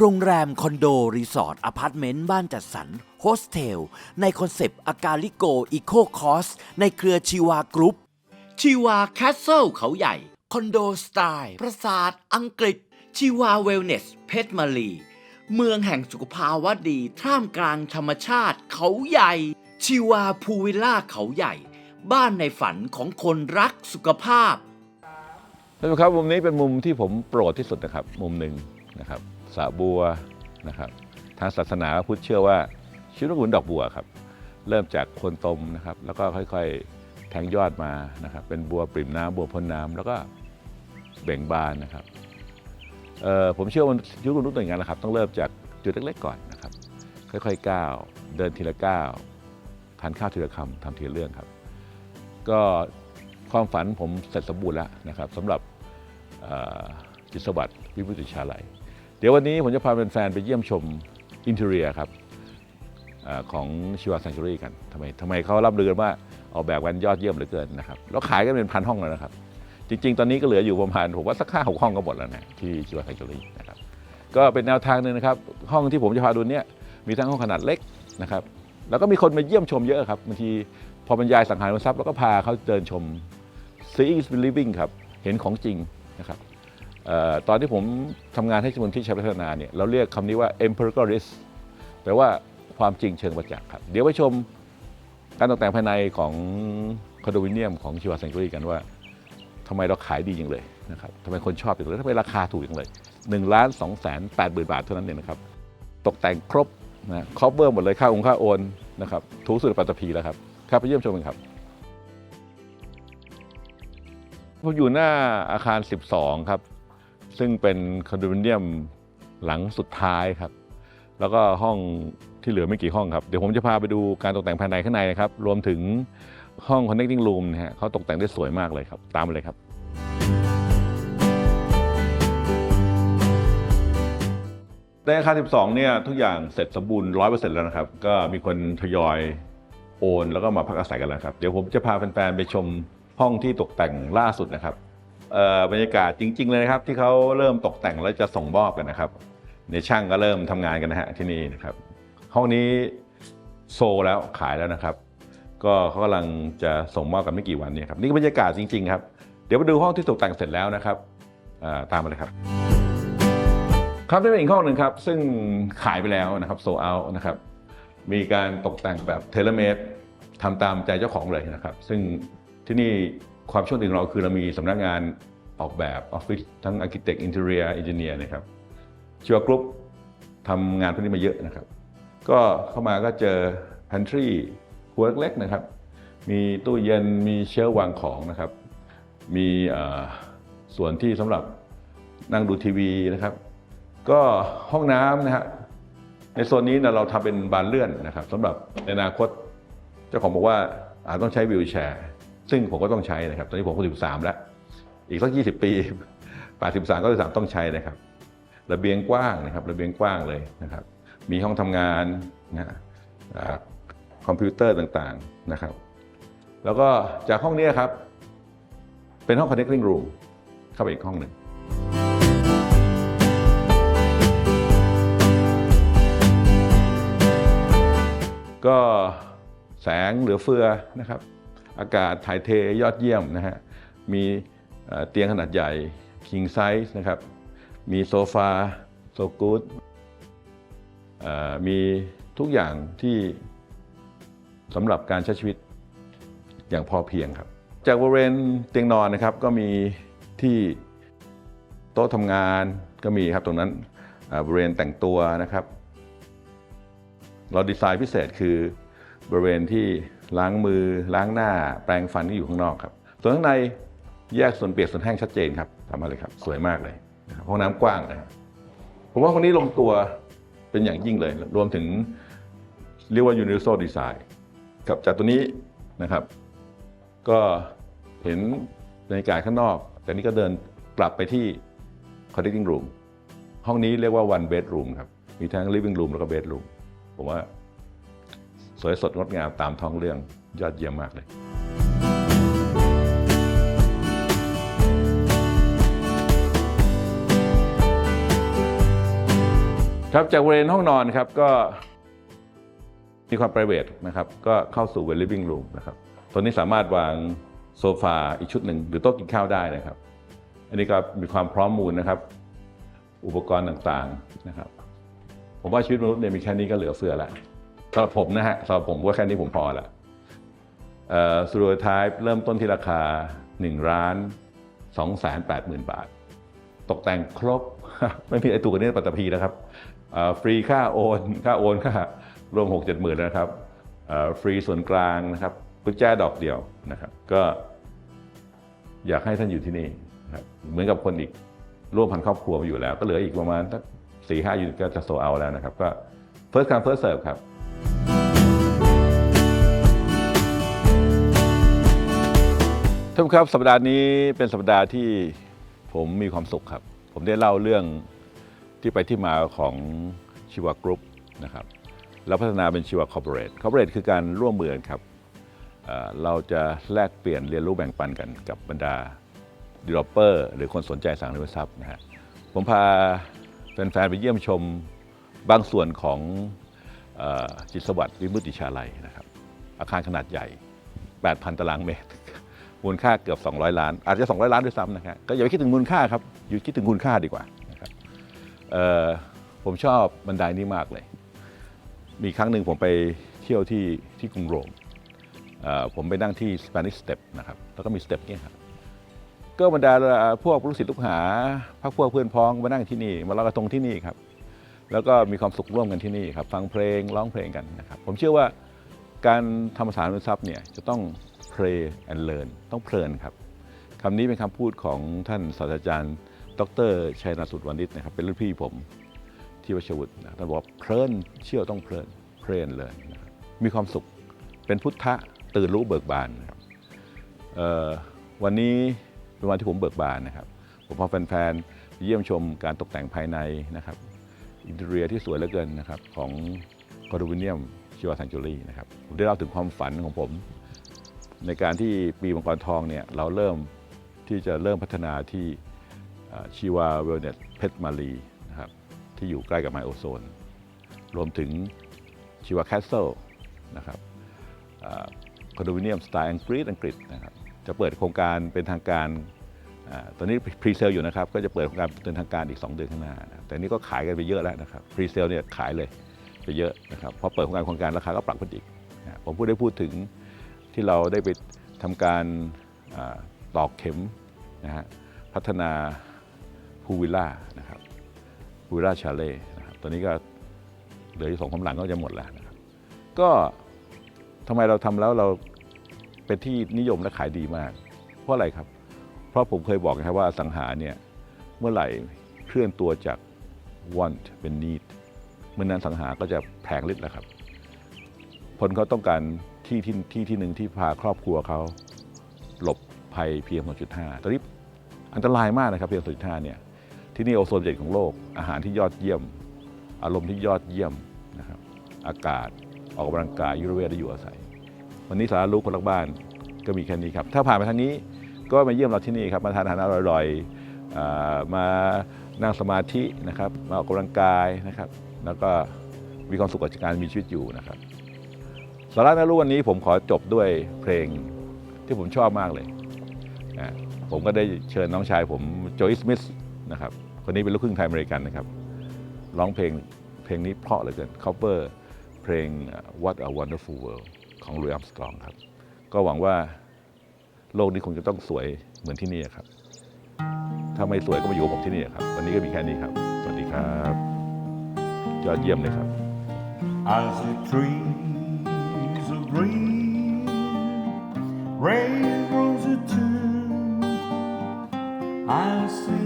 โรงแรม คอนโด รีสอร์ทอพาร์ตเมนต์ บ้านจัดสรรโฮสเทล ในคอนเซปต์ อากาลิโก อีโคคอส ในเครือชีวากรุ๊ปชีวาแคสเซิลเขาใหญ่ คอนโดสไตล์ ปราสาทอังกฤษ ชีวาเวลเนส เพชรมาลีเมืองแห่งสุขภาวะดี ท่ามกลางธรรมชาติเขาใหญ่ ชีวาพูวิลล่าเขาใหญ่ บ้านในฝันของคนรักสุขภาพท่านผู้ชมครับมุมนี้เป็นมุมที่ผมโปรดที่สุดนะครับ มุมหนึ่ง นะครับสระบัวนะครับทางศาสนาพุทธเชื่อว่าชีวิตของคุณดอกบัวครับเริ่มจากโคนตมนะครับแล้วก็ค่อยๆแทงยอดมานะครับเป็นบัวปริ่มน้ำบัวพ้นน้ำแล้วก็เบ่งบานนะครับผมเชื่อว่าชีวิตของทุกหน่วยงานนะครับ ต้องเริ่มจากจุดเล็กๆก่อนนะครับ ค่อยๆก้าวเดินทีละก้าวทานข้าวทีละคำทำทีละเรื่องครับ ก็ความฝันผมเสร็จสมบูรณ์แล้วนะครับสำหรับจิตสวัสดิ์วิบุติชาลัย ดี๋ยววันนี้ผมจะพาแฟนๆไปเยี่ยมชมอินเท i รียครับอของชิวา s ซ n น u รีกันทำไมทำไมเขารับลือกันว่าออกแบบกันยอดเยี่ยมเหลือเกินนะครับแล้วขายกันเป็นพันห้องแล้วนะครับ จริง ๆ ตอนนี้ก็เหลืออยู่ประมาณผมว่าสักห้าหกห้องก็หมดแล้วนะที่ชิวา s ซ n น u รีนะครับก็เป็นแนวทางหนึ่งนะครับ ห้องที่ผมจะพาดูเนี่ยมีทั้งห้องขนาดเล็กนะครับแล้วก็มีคนมาเยี่ยมชมเยอะครับบางทีพอบรรยายสังหารทรัพย์แล้วก็พาเขาเดินชม seeing is believing ครับเห็นของจริงนะครับ ตอนที่ผมทำงานให้ชมรมที่ชัยพัฒนาเนี่ยเราเรียกคำนี้ว่า empirical risk แปลว่าความจริงเชิงประจักษ์ครับ เดี๋ยวไปชมการตกแต่งภายในของคอนโดมิเนียมของชิวา s ซ n น u รีกันว่าทำไมเราขายดีจังเลยนะครับทำไมคนชอบจังเลยทำไมราคาถูกจังเลย1ล้าน2แสน8หมื่นบาทเท่านั้นเองนะครับ ตกแต่งครบนะครอบเบอร์หมดเลยค่าองค่าโอนนะครับถูกสุดปัตตภีแล้วครับครับไปเยี่ยมชมกันครับผมอยู่หน้าอาคาร 12 ครับ ซึ่งเป็นคอนโดมิเนียมหลังสุดท้ายครับ แล้วก็ห้องที่เหลือไม่กี่ห้องครับ เดี๋ยวผมจะพาไปดูการตกแต่งภายในข้างในนะครับ รวมถึงห้อง connecting room นะฮะเขาตกแต่งได้สวยมากเลยครับ ตามมาเลยครับ ในอาคาร 12 เนี่ยทุกอย่างเสร็จสมบูรณ์ 100%แล้วนะครับ ก็มีคนทยอยโอน แล้วก็มาพักอาศัยกันแล้วครับ เดี๋ยวผมจะพาแฟนๆไปชมห้องที่ตกแต่งล่าสุดนะครับ บรรยากาศจริง ๆ เลยนะครับ ที่เขาเริ่มตกแต่งแล้วจะส่งมอบกันนะครับ ในช่างก็เริ่มทำงานกันนะฮะที่นี่นะครับห้องนี้โซแล้วขายแล้วนะครับ ก็เขากำลังจะส่งมอบกันไม่กี่วันนี้ครับนี่ก็บรรยากาศจริง ๆ ครับ เดี๋ยวไปดูห้องที่ตกแต่งเสร็จแล้วนะครับตามมาเลยครับ ครับนี่เป็นอีกห้องหนึ่งครับ ซึ่งขายไปแล้วนะครับโซเอานะครับมีการตกแต่งแบบเทเลเมดทำตามใจเจ้าของเลยนะครับ ซึ่งที่นี่ ความโชคดีของเราคือเรามีสำนักงานออกแบบออฟฟิศทั้งอาร์เคเต็กอินเท i รียอินเจเนียร์นะครับชิวกรุ๊ปทำงานพวกนี้มาเยอะนะครับ ก็เข้ามาก็เจอ pantry หัวเล็กๆนะครับ มีตู้เย็นมีเชลวางของนะครับ มีส่วนที่สำหรับนั่งดูทีวีนะครับ ก็ห้องน้ำนะฮะในโซนนี้นะเราทำเป็นบานเลื่อนนะครับสำหรับในอนาคตเจ้าของบอกว่าอาจต้องใช้วิวแชร์ ซึ่งผมก็ต้องใช้นะครับ ตอนนี้ผมก็13แล้ว อีกสัก20ปี83ก็13ต้องใช้นะครับ ระเบียงกว้างนะครับระเบียงกว้างเลยนะครับ มีห้องทำงานนะคอมพิวเตอร์ต่างๆนะครับ แล้วก็จากห้องนี้ครับ เป็นห้อง connecting room เข้าไปอีกห้องหนึ่งก็แสงเหลือเฟือนะครับ อากาศถ่ายเทยอดเยี่ยมนะฮะ มีเตียงขนาดใหญ่ king size นะครับ มีโซฟาโซกูดมีทุกอย่างที่สำหรับการใช้ชีวิตอย่างพอเพียงครับ จากบริเวณเตียงนอนนะครับก็มีที่โต๊ะทำงานก็มีครับตรงนั้นบริเวณแต่งตัวนะครับ เราดีไซน์พิเศษคือบริเวณที่ล้างมือล้างหน้า แปรงฟันที่อยู่ข้างนอกครับ ส่วนข้างในแยกส่วนเปียกส่วนแห้งชัดเจนครับทำมาเลยครับ สวยมากเลยห้องน้ำกว้างนะครับผมว่าคนนี้ลงตัวเป็นอย่างยิ่งเลย รวมถึงเรียกว่า universal design ครับจากตัวนี้นะครับ ก็เห็นบรรยากาศข้างนอก แต่นี่ก็เดินกลับไปที่ connecting room ห้องนี้เรียกว่า one bedroom ครับ มีทั้ง living room แล้วก็ bedroom ผมว่า สวยสดงดงามตามท้องเรื่องยอดเยี่ยมมากเลยครับจากบริเวณห้องนอนครับก็มีความ p r i v a t นะครับก็เข้าสู่เป็น living room นะครับตัวนี้สามารถวางโซฟาอีกชุดหนึ่งหรือโต๊ะกินข้าวได้นะครับ อันนี้ก็มีความพร้อมมูลนะครับ อุปกรณ์ต่างๆนะครับ ผมว่าชีวิตมนุษย์เนี่ยมีแค่นี้ก็เหลือเฟือแล้ว สำหรับผมนะฮะสำหรับผมว่าแค่นี้ผมพอละสตูดิโอไทป์เริ่มต้นที่ราคา1ล้าน2แสน8หมื่นบาท ตกแต่งครบ ไม่มีไอตัวนี้ปัตตภีนะครับเอ่อฟรีค่าโอนค่าโอนค่ารวม 6 7หมื่นนะครับเอ่อฟรีส่วนกลางนะครับกุญแจดอกเดียวนะครับ ก็อยากให้ท่านอยู่ที่นี่นะครับเหมือนกับคนอีกร่วมพันครอบครัวมาอยู่แล้ว ก็เหลืออีกประมาณสักสี่ห้ายูนิตก็จะโซเอาแล้วนะครับ ก็ first come first serve ครับ ท่านครับสัปดาห์นี้เป็นสัปดาห์ที่ผมมีความสุขครับ ผมได้เล่าเรื่องที่ไปที่มาของชีวกรุ๊ปนะครับแล้วพัฒนาเป็นชีวคอร์ปอเรทคอร์ปอเรทคือการร่วมมือกันครับเราจะแลกเปลี่ยนเรียนรู้แบ่งปันกันกับบรรดา developer หรือคนสนใจสั่งอริทรัพย์นะฮะผมพาแฟนๆไปเยี่ยมชมบางส่วนของอจิตสวัสดิ์วิมุตติชาลัยนะครับ อาคารขนาดใหญ่ 8,000 ตารางเมตร มูลค่าเกือบ 200 ล้าน อาจจะ 200 ล้านด้วยซ้ำนะครับก็อย่าไปคิดถึงมูลค่าครับอยู่คิดถึงคุณค่าดีกว่านะครับผมชอบบันไดนี้มากเลย มีครั้งหนึ่งผมไปเที่ยวที่ที่กรุงโรมผมไปนั่งที่ Spanish Step นะครับ แล้วก็มีสเต็ปเนี่ยครับก็บรรดาพวกลูกศิษย์ลูกหาพักพวกเพื่อนพ้องมานั่งที่นี่มาลอยกระทงที่นี่ครับ แล้วก็มีความสุขร่วมกันที่นี่ครับ ฟังเพลงร้องเพลงกันนะครับ ผมเชื่อว่าการทำภาษาอนุทรัพย์เนี่ยจะต้อง play and learn ต้องเพลินครับคำนี้เป็นคำพูดของท่านศาสตราจารย์ ดรชัยนาสุดวรรณิชนะครับ เป็นรุ่นพี่ผมที่วชวุฒินะท่านบอกเพลินเชื่อต้องเพลินเพลินเลยนะครับมีความสุขเป็นพุทธะตื่นรู้เบิกบานนะครับวันนี้เป็นวันที่ผมเบิกบานนะครับ ผมพาแฟนๆไปเยี่ยมชมการตกแต่งภายในนะครับ อินเทอร์เรียที่สวยเหลือเกินนะครับ ของคอนโดมิเนียมชิวาซังจูรี่นะครับผมได้เล่าถึงความฝันของผม ในการที่ปีมังกรทองเนี่ยเราเริ่มที่จะเริ่มพัฒนาที่ชีวาเวลเนตเพชรมารีนะครับที่อยู่ใกล้กับไมโอโซน รวมถึงชีวาแคสเซิลนะครับคอนโดมิเนียมสไตล์อังกฤษอังกฤษนะครับจะเปิดโครงการเป็นทางการอตอนนี้พรีเซลอยู่นะครับ ก็จะเปิดโครงการเป็นทางการอีก 2 เดือนข้างหน้านะแต่นี่ก็ขายกันไปเยอะแล้วนะครับพรีเซลเนี่ยขายเลยไปเยอะนะครับพอเปิดโครงการโครงการราคาก็ปรับขึ้นอีกนะผมพูดได้พูดถึง ที่เราได้ไปทำการตอกเข็มนะฮะพัฒนาพูวิลล่านะครับพูวิลล่าชาเล่นะครับตอนนี้ก็เหลืออีกสองคำหลังก็จะหมดแล้วนะครับก็ทำไมเราทำแล้วเราเป็นที่นิยมและขายดีมาก เพราะอะไรครับ เพราะผมเคยบอกนะครับว่าสังหาเนี่ยเมื่อไหร่เคลื่อนตัวจาก want เป็น need เมื่อนั้นสังหาก็จะแผงฤทธิ์แล้วครับคนเขาต้องการ ที่ที่ที่ที่หนึ่งที่พาครอบครัวเขาหลบภัยเพียง2.5ตอนนี้อันตรายมากนะครับเพียง2.5เนี่ยที่นี่โอโซนเจ็ของโลก อาหารที่ยอดเยี่ยม อารมณ์ที่ยอดเยี่ยมนะครับอากาศออกกำลังกายยุโรเวทได้อยู่อาศัย วันนี้สาระรู้คนรักบ้านก็มีแค่นี้ครับ ถ้าผ่านไปทางนี้ก็มาเยี่ยมเราที่นี่ครับมาทานอาหารอร่อยๆมานั่งสมาธินะครับมาออกกำลังกายนะครับ แล้วก็มีความสุขกับการมีชีวิตอยู่นะครับ สาระน่ารู้วันนี้ผมขอจบด้วยเพลงที่ผมชอบมากเลยนะผมก็ได้เชิญน้องชายผมโจยสมิธนะครับคนนี้เป็นลูกครึ่งไทยอเมริกันนะครับร้องเพลงเพลงนี้เพราะเหลือเกิน cover เพลง What a Wonderful World ของลุยอัมสตรองครับ ก็หวังว่าโลกนี้คงจะต้องสวยเหมือนที่นี่ครับ ถ้าไม่สวยก็มาอยู่กับผมที่นี่ครับ วันนี้ก็มีแค่นี้ครับ สวัสดีครับ ยอดเยี่ยมเลยครับ As rain, rain grows a tune. I sing.